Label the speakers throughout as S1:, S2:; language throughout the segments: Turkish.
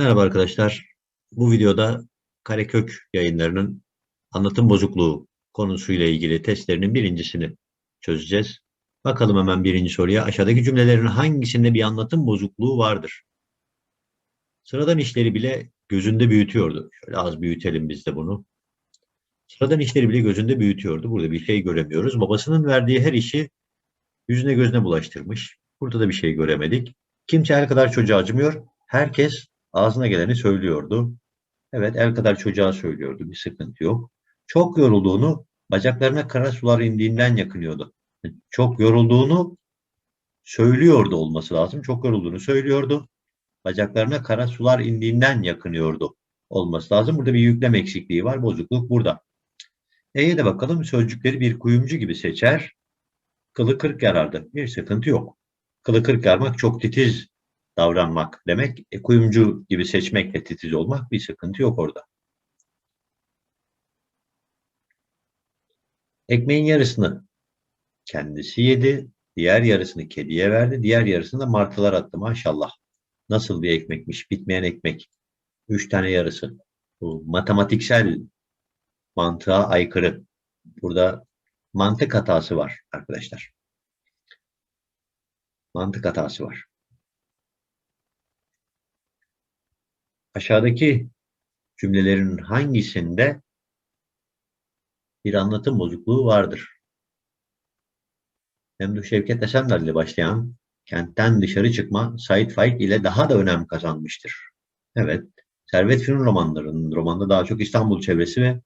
S1: Merhaba arkadaşlar. Bu videoda Karekök yayınlarının anlatım bozukluğu konusuyla ilgili testlerinin birincisini çözeceğiz. Bakalım hemen birinci soruya. Aşağıdaki cümlelerin hangisinde bir anlatım bozukluğu vardır? Sıradan işleri bile gözünde büyütüyordu. Şöyle az büyütelim biz de bunu. Sıradan işleri bile gözünde büyütüyordu. Burada bir şey göremiyoruz. Babasının verdiği her işi yüzüne gözüne bulaştırmış. Burada da bir şey göremedik. Kimse el kadar çocuğa acımıyor. Herkes ağzına geleni söylüyordu. Evet el kadar çocuğa söylüyordu. Bir sıkıntı yok. Çok yorulduğunu bacaklarına kara sular indiğinden yakınıyordu. Çok yorulduğunu söylüyordu olması lazım. Çok yorulduğunu söylüyordu. Bacaklarına kara sular indiğinden yakınıyordu olması lazım. Burada bir yüklem eksikliği var. Bozukluk burada. E'ye de bakalım. Sözcükleri bir kuyumcu gibi seçer. Kılı kırk yarardı. Bir sıkıntı yok. Kılı kırk yarmak çok titiz davranmak demek. E, kuyumcu gibi seçmekle titiz olmak bir sıkıntı yok orada. Ekmeğin yarısını kendisi yedi. Diğer yarısını kediye verdi. Diğer yarısını da martılar attı maşallah. Nasıl bir ekmekmiş? Bitmeyen ekmek. Üç tane yarısı. Bu matematiksel mantığa aykırı. Burada mantık hatası var arkadaşlar. Mantık hatası var. Aşağıdaki cümlelerin hangisinde bir anlatım bozukluğu vardır? Memduh Şevket Esenler ile başlayan kentten dışarı çıkma Said Faik ile daha da önem kazanmıştır. Evet, Servet Fünun romanlarının romanda daha çok İstanbul çevresi ve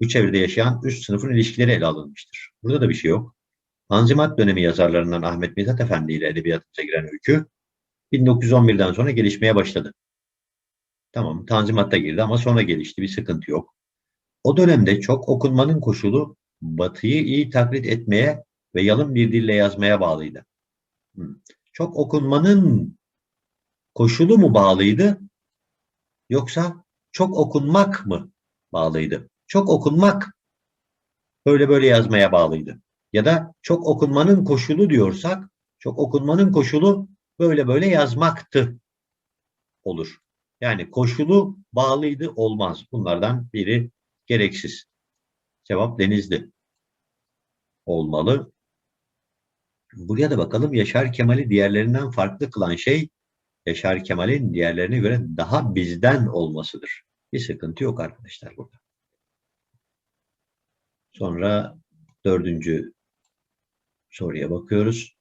S1: bu çevrede yaşayan üst sınıfın ilişkileri ele alınmıştır. Burada da bir şey yok. Tanzimat dönemi yazarlarından Ahmet Mithat Efendi ile edebiyatımıza giren öykü 1911'den sonra gelişmeye başladı. Tamam Tanzimat'ta girdi ama sonra gelişti bir sıkıntı yok. O dönemde çok okunmanın koşulu Batı'yı iyi taklit etmeye ve yalın bir dille yazmaya bağlıydı. Çok okunmanın koşulu mu bağlıydı yoksa çok okunmak mı bağlıydı? Çok okunmak böyle böyle yazmaya bağlıydı. Ya da çok okunmanın koşulu diyorsak çok okunmanın koşulu böyle böyle yazmaktı olur. Yani koşulu bağlıydı olmaz. Bunlardan biri gereksiz. Cevap denizli. Olmalı. Buraya da bakalım Yaşar Kemal'i diğerlerinden farklı kılan şey Yaşar Kemal'in diğerlerine göre daha bizden olmasıdır. Bir sıkıntı yok arkadaşlar burada. Sonra dördüncü soruya bakıyoruz.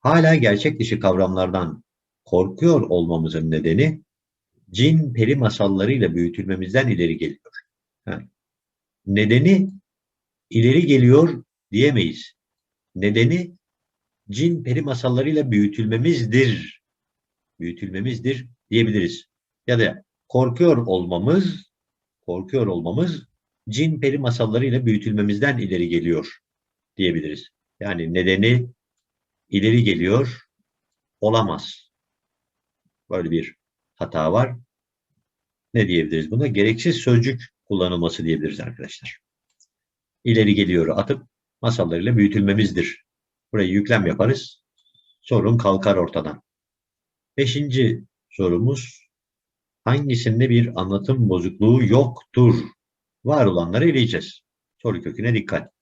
S1: Hala gerçek dışı kavramlardan korkuyor olmamızın nedeni cin peri masallarıyla büyütülmemizden ileri geliyor. Ha. Nedeni ileri geliyor diyemeyiz. Nedeni cin peri masallarıyla büyütülmemizdir. Büyütülmemizdir diyebiliriz. Ya da korkuyor olmamız, korkuyor olmamız cin peri masallarıyla büyütülmemizden ileri geliyor diyebiliriz. Yani nedeni ileri geliyor olamaz. Böyle bir hata var. Ne diyebiliriz buna? Gereksiz sözcük kullanılması diyebiliriz arkadaşlar. İleri geliyor atıp masallarıyla büyütülmemizdir. Buraya yüklem yaparız. Sorun kalkar ortadan. Beşinci sorumuz hangisinde bir anlatım bozukluğu yoktur? Var olanları eleyeceğiz. Soru köküne dikkat.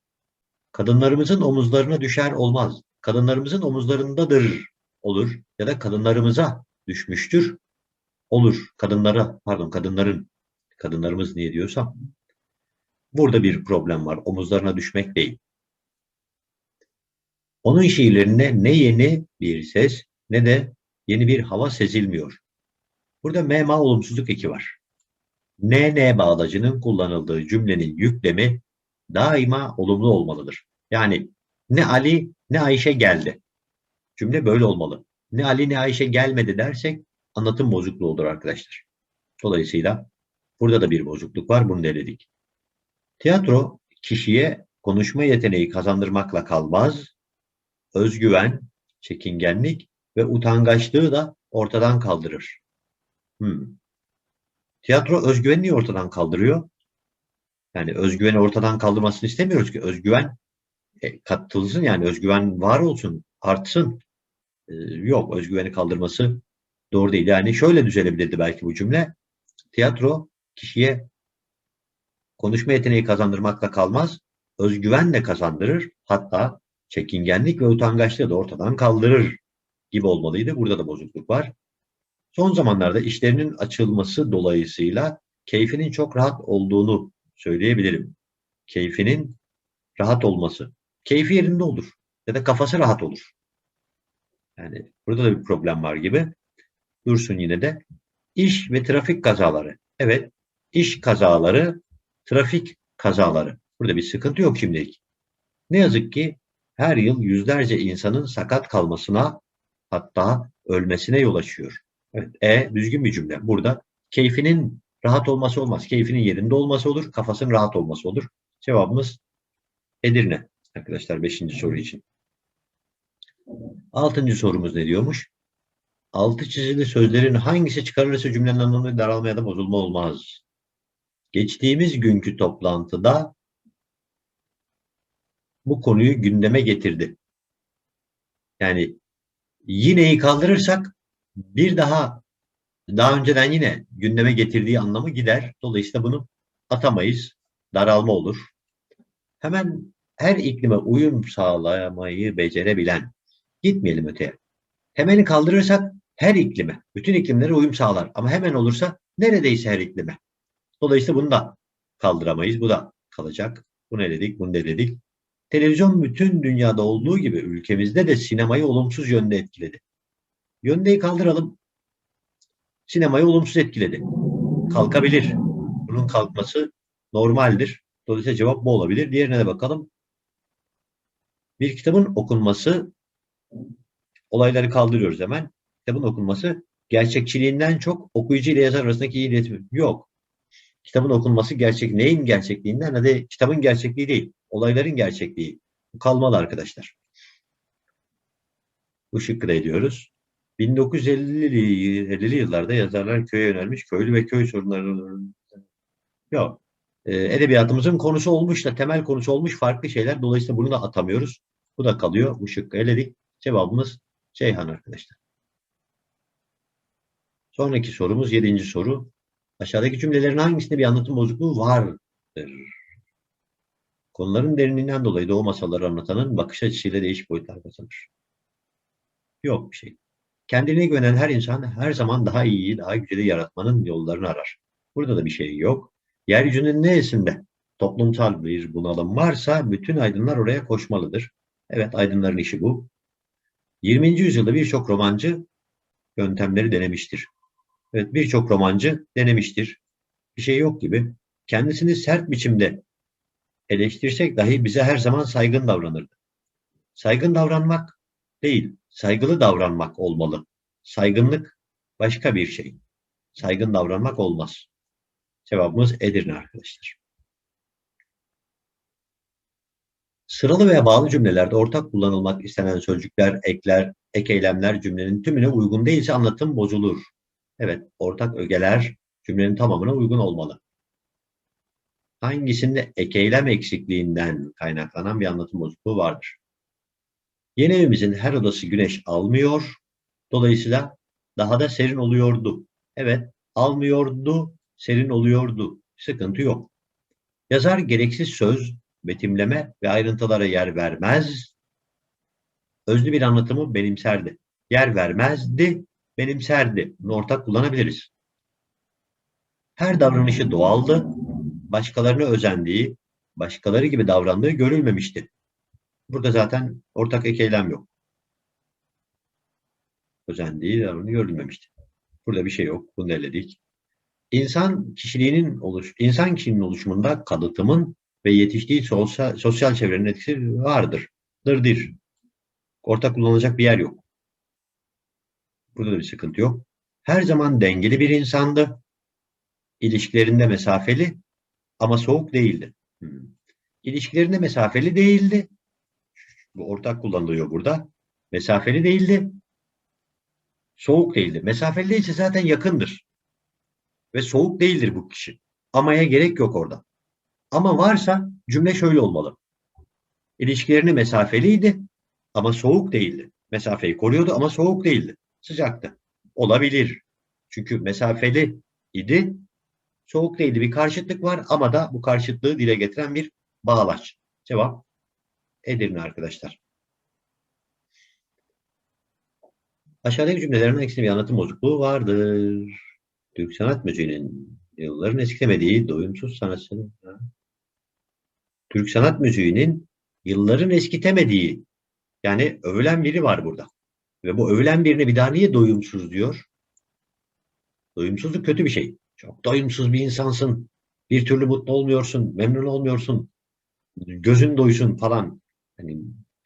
S1: Kadınlarımızın omuzlarına düşer olmaz. Kadınlarımızın omuzlarındadır olur ya da kadınlarımıza düşmüştür olur. Kadınlara, pardon kadınların, kadınlarımız niye diyorsam, burada bir problem var. Omuzlarına düşmek değil. Onun şiirlerinde ne yeni bir ses ne de yeni bir hava sezilmiyor. Burada mema olumsuzluk eki var. Ne bağlacının kullanıldığı cümlenin yüklemi daima olumlu olmalıdır. Yani ne Ali ne Ayşe geldi. Cümle böyle olmalı. Ne Ali ne Ayşe gelmedi dersek anlatım bozukluğu olur arkadaşlar. Dolayısıyla burada da bir bozukluk var. Bunu deledik. Tiyatro kişiye konuşma yeteneği kazandırmakla kalmaz. Özgüven, çekingenlik ve utangaçlığı da ortadan kaldırır. Hmm. Tiyatro özgüveni niye ortadan kaldırıyor? Yani özgüveni ortadan kaldırmasını istemiyoruz ki. Özgüven e, katılsın yani özgüven var olsun, artsın. E, yok özgüveni kaldırması Doğru değil. Yani şöyle düzelebilirdi belki bu cümle. Tiyatro kişiye konuşma yeteneği kazandırmakla kalmaz, özgüven de kazandırır. Hatta çekingenlik ve utangaçlığı da ortadan kaldırır gibi olmalıydı. Burada da bozukluk var. Son zamanlarda işlerinin açılması dolayısıyla keyfinin çok rahat olduğunu söyleyebilirim. Keyfinin rahat olması. Keyfi yerinde olur. Ya da kafası rahat olur. Yani burada da bir problem var gibi. Dursun yine de. İş ve trafik kazaları. Evet, iş kazaları, trafik kazaları. Burada bir sıkıntı yok şimdilik. Ne yazık ki her yıl yüzlerce insanın sakat kalmasına hatta ölmesine yol açıyor. Evet, e düzgün bir cümle. Burada keyfinin rahat olması olmaz. Keyfinin yerinde olması olur, kafasının rahat olması olur. Cevabımız Edirne arkadaşlar 5. soru için. 6. sorumuz ne diyormuş? Altı çizili sözlerin hangisi çıkarılırsa cümlenin anlamı daralma ya da bozulma olmaz. Geçtiğimiz günkü toplantıda bu konuyu gündeme getirdi. Yani yineyi kaldırırsak bir daha daha önceden yine gündeme getirdiği anlamı gider. Dolayısıyla bunu atamayız. Daralma olur. Hemen her iklime uyum sağlamayı becerebilen. Gitmeyelim öteye. Hemeni kaldırırsak her iklime, bütün iklimlere uyum sağlar. Ama hemen olursa neredeyse her iklime. Dolayısıyla bunu da kaldıramayız. Bu da kalacak. Bunu eledik, bunu eledik. Televizyon bütün dünyada olduğu gibi ülkemizde de sinemayı olumsuz yönde etkiledi. Yöndeyi kaldıralım. Sinemayı olumsuz etkiledi. Kalkabilir. Bunun kalkması normaldir. Dolayısıyla cevap bu olabilir. Diğerine de bakalım. Bir kitabın okunması olayları kaldırıyoruz hemen. Kitabın okunması gerçekçiliğinden çok okuyucu ile yazar arasındaki iletişim. Yok. Kitabın okunması gerçek. Neyin gerçekliğinden? Hadi kitabın gerçekliği değil. Olayların gerçekliği. Bu kalmalı arkadaşlar. Bu şıkkı da ediyoruz. 1950'li 50'li yıllarda yazarlar köye yönelmiş. Köylü ve köy sorunları yok. Ee, edebiyatımızın konusu olmuş da temel konusu olmuş farklı şeyler. Dolayısıyla bunu da atamıyoruz. Bu da kalıyor. Bu şıkkı eledik. Cevabımız Ceyhan arkadaşlar. Sonraki sorumuz yedinci soru. Aşağıdaki cümlelerin hangisinde bir anlatım bozukluğu vardır? Konuların derinliğinden dolayı doğu masalları anlatanın bakış açısıyla değişik boyutlar kazanır. Yok bir şey. Kendine güvenen her insan her zaman daha iyiyi, daha güzeli yaratmanın yollarını arar. Burada da bir şey yok. Yeryüzünün neresinde toplumsal bir bunalım varsa bütün aydınlar oraya koşmalıdır. Evet aydınların işi bu. 20. yüzyılda birçok romancı yöntemleri denemiştir. Evet birçok romancı denemiştir. Bir şey yok gibi. Kendisini sert biçimde eleştirsek dahi bize her zaman saygın davranırdı. Saygın davranmak değil, saygılı davranmak olmalı. Saygınlık başka bir şey. Saygın davranmak olmaz. Cevabımız Edirne arkadaşlar. Sıralı veya bağlı cümlelerde ortak kullanılmak istenen sözcükler, ekler, ek eylemler cümlenin tümüne uygun değilse anlatım bozulur. Evet, ortak ögeler cümlenin tamamına uygun olmalı. Hangisinde ek eylem eksikliğinden kaynaklanan bir anlatım bozukluğu vardır? Yeni evimizin her odası güneş almıyor. Dolayısıyla daha da serin oluyordu. Evet, almıyordu, serin oluyordu. Sıkıntı yok. Yazar gereksiz söz, betimleme ve ayrıntılara yer vermez. Özlü bir anlatımı benimserdi. Yer vermezdi, benimserdi. Bunu ortak kullanabiliriz. Her davranışı doğaldı, başkalarına özendiği, başkaları gibi davrandığı görülmemişti. Burada zaten ortak ek eylem yok. Özendiği davranışı görülmemişti. Burada bir şey yok. Bunu eledik. İnsan kişiliğinin oluş, insan kişiliğinin oluşumunda kalıtımın ve yetiştiği sosyal, sosyal çevrenin etkisi vardır. Dırdır. Ortak kullanılacak bir yer yok. Burada da bir sıkıntı yok. Her zaman dengeli bir insandı. İlişkilerinde mesafeli ama soğuk değildi. Hmm. İlişkilerinde mesafeli değildi. Bu ortak kullanılıyor burada. Mesafeli değildi. Soğuk değildi. Mesafeli değilse zaten yakındır. Ve soğuk değildir bu kişi. Amaya gerek yok orada. Ama varsa cümle şöyle olmalı. İlişkilerini mesafeliydi ama soğuk değildi. Mesafeyi koruyordu ama soğuk değildi. Sıcaktı. Olabilir. Çünkü mesafeli idi. Soğuk değildi. Bir karşıtlık var ama da bu karşıtlığı dile getiren bir bağlaç. Cevap Edirne arkadaşlar. Aşağıdaki cümlelerin aksine bir anlatım bozukluğu vardır. Türk sanat müziğinin yılların eskitemediği doyumsuz sanatçı. Türk sanat müziğinin yılların eskitemediği yani övülen biri var burada. Ve bu övülen birine bir daha niye doyumsuz diyor? Doyumsuzluk kötü bir şey. Çok doyumsuz bir insansın. Bir türlü mutlu olmuyorsun, memnun olmuyorsun. Gözün doysun falan. Hani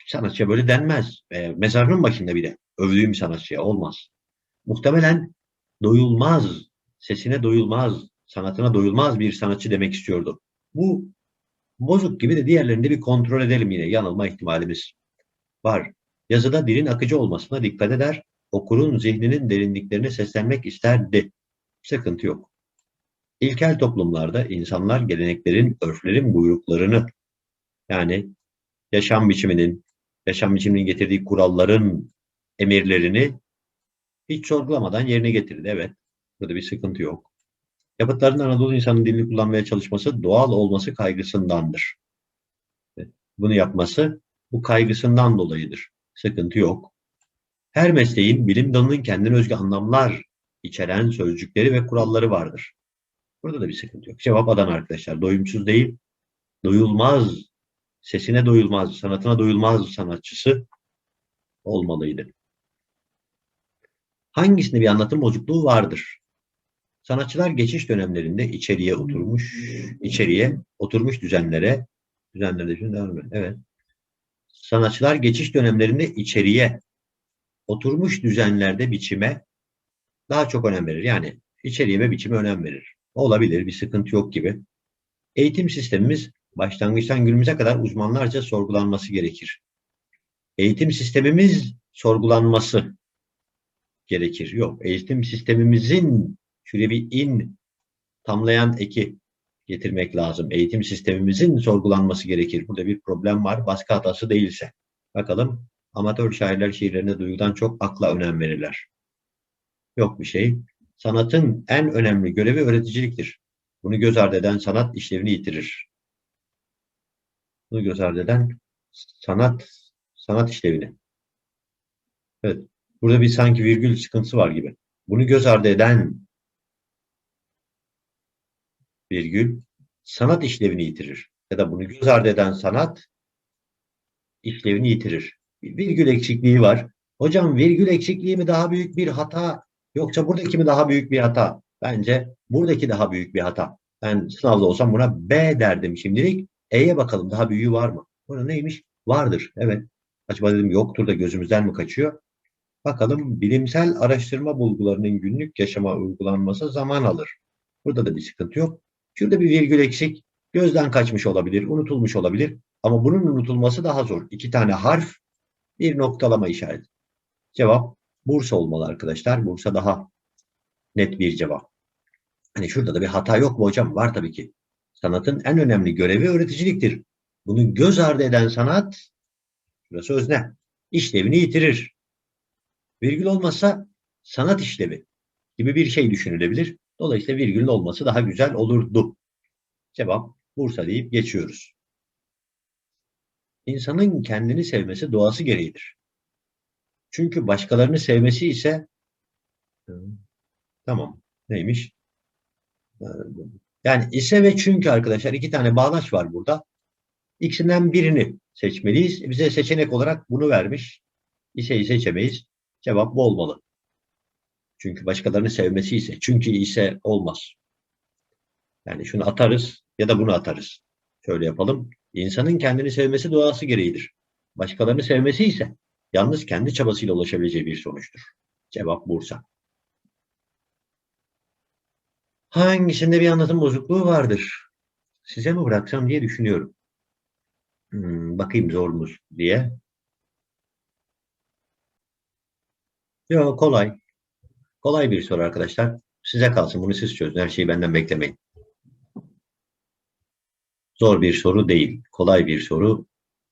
S1: sanatçıya böyle denmez. E, mezarının başında bir de övdüğüm sanatçıya olmaz. Muhtemelen doyulmaz, sesine doyulmaz, sanatına doyulmaz bir sanatçı demek istiyordu. Bu bozuk gibi de diğerlerini de bir kontrol edelim yine. Yanılma ihtimalimiz var. Yazıda dilin akıcı olmasına dikkat eder. Okurun zihninin derinliklerine seslenmek isterdi. Sıkıntı yok. İlkel toplumlarda insanlar geleneklerin, örflerin buyruklarını yani yaşam biçiminin, yaşam biçiminin getirdiği kuralların emirlerini hiç sorgulamadan yerine getirdi. Evet, burada bir sıkıntı yok. Yapıtların Anadolu insanın dilini kullanmaya çalışması doğal olması kaygısındandır. Bunu yapması bu kaygısından dolayıdır. Sıkıntı yok. Her mesleğin bilim dalının kendine özgü anlamlar içeren sözcükleri ve kuralları vardır. Burada da bir sıkıntı yok. Cevap Adana arkadaşlar. Doyumsuz değil, doyulmaz, sesine doyulmaz, sanatına doyulmaz sanatçısı olmalıydı. Hangisinde bir anlatım bozukluğu vardır? Sanatçılar geçiş dönemlerinde içeriye oturmuş, içeriye oturmuş düzenlere, düzenlerde şimdi devam edelim. Evet. Sanatçılar geçiş dönemlerinde içeriye oturmuş düzenlerde biçime daha çok önem verir. Yani içeriye ve biçime önem verir. Olabilir, bir sıkıntı yok gibi. Eğitim sistemimiz başlangıçtan günümüze kadar uzmanlarca sorgulanması gerekir. Eğitim sistemimiz sorgulanması gerekir. Yok, eğitim sistemimizin şöyle bir in tamlayan eki getirmek lazım. Eğitim sistemimizin sorgulanması gerekir. Burada bir problem var. Baskı hatası değilse. Bakalım amatör şairler şiirlerine duygudan çok akla önem verirler. Yok bir şey. Sanatın en önemli görevi öğreticiliktir. Bunu göz ardı eden sanat işlevini yitirir. Bunu göz ardı eden sanat sanat işlevini. Evet. Burada bir sanki virgül sıkıntısı var gibi. Bunu göz ardı eden virgül sanat işlevini yitirir. Ya da bunu göz ardı eden sanat işlevini yitirir. Bir virgül eksikliği var. Hocam virgül eksikliği mi daha büyük bir hata yoksa buradaki mi daha büyük bir hata? Bence buradaki daha büyük bir hata. Ben sınavda olsam buna B derdim şimdilik. E'ye bakalım daha büyüğü var mı? Burada neymiş? Vardır. Evet. Acaba dedim yoktur da gözümüzden mi kaçıyor? Bakalım bilimsel araştırma bulgularının günlük yaşama uygulanması zaman alır. Burada da bir sıkıntı yok. Şurada bir virgül eksik. Gözden kaçmış olabilir, unutulmuş olabilir. Ama bunun unutulması daha zor. İki tane harf, bir noktalama işareti. Cevap Bursa olmalı arkadaşlar. Bursa daha net bir cevap. Hani şurada da bir hata yok mu hocam? Var tabii ki. Sanatın en önemli görevi öğreticiliktir. Bunu göz ardı eden sanat, burası özne, işlevini yitirir. Virgül olmazsa sanat işlevi gibi bir şey düşünülebilir. Dolayısıyla virgülün olması daha güzel olurdu. Cevap Bursa deyip geçiyoruz. İnsanın kendini sevmesi doğası gereğidir. Çünkü başkalarını sevmesi ise tamam neymiş? Yani ise ve çünkü arkadaşlar iki tane bağlaç var burada. İkisinden birini seçmeliyiz. Bize seçenek olarak bunu vermiş. İseyi seçemeyiz. Cevap bu olmalı. Çünkü başkalarını sevmesi ise. Çünkü ise olmaz. Yani şunu atarız ya da bunu atarız. Şöyle yapalım. İnsanın kendini sevmesi doğası gereğidir. Başkalarını sevmesi ise yalnız kendi çabasıyla ulaşabileceği bir sonuçtur. Cevap Bursa. Hangisinde bir anlatım bozukluğu vardır? Size mi bıraksam diye düşünüyorum. Hmm, bakayım zor mu diye. Yok kolay. Kolay bir soru arkadaşlar. Size kalsın. Bunu siz çözün. Her şeyi benden beklemeyin. Zor bir soru değil. Kolay bir soru.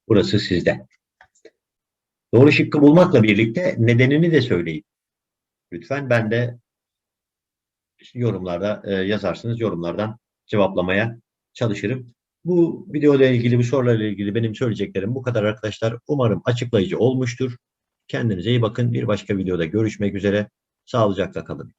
S1: Burası sizde. Doğru şıkkı bulmakla birlikte nedenini de söyleyin. lütfen. Ben de yorumlarda e, yazarsınız. Yorumlardan cevaplamaya çalışırım. Bu videoyla ilgili, bu sorularla ilgili benim söyleyeceklerim bu kadar arkadaşlar. Umarım açıklayıcı olmuştur. Kendinize iyi bakın. Bir başka videoda görüşmek üzere. Sağlıcakla kalın.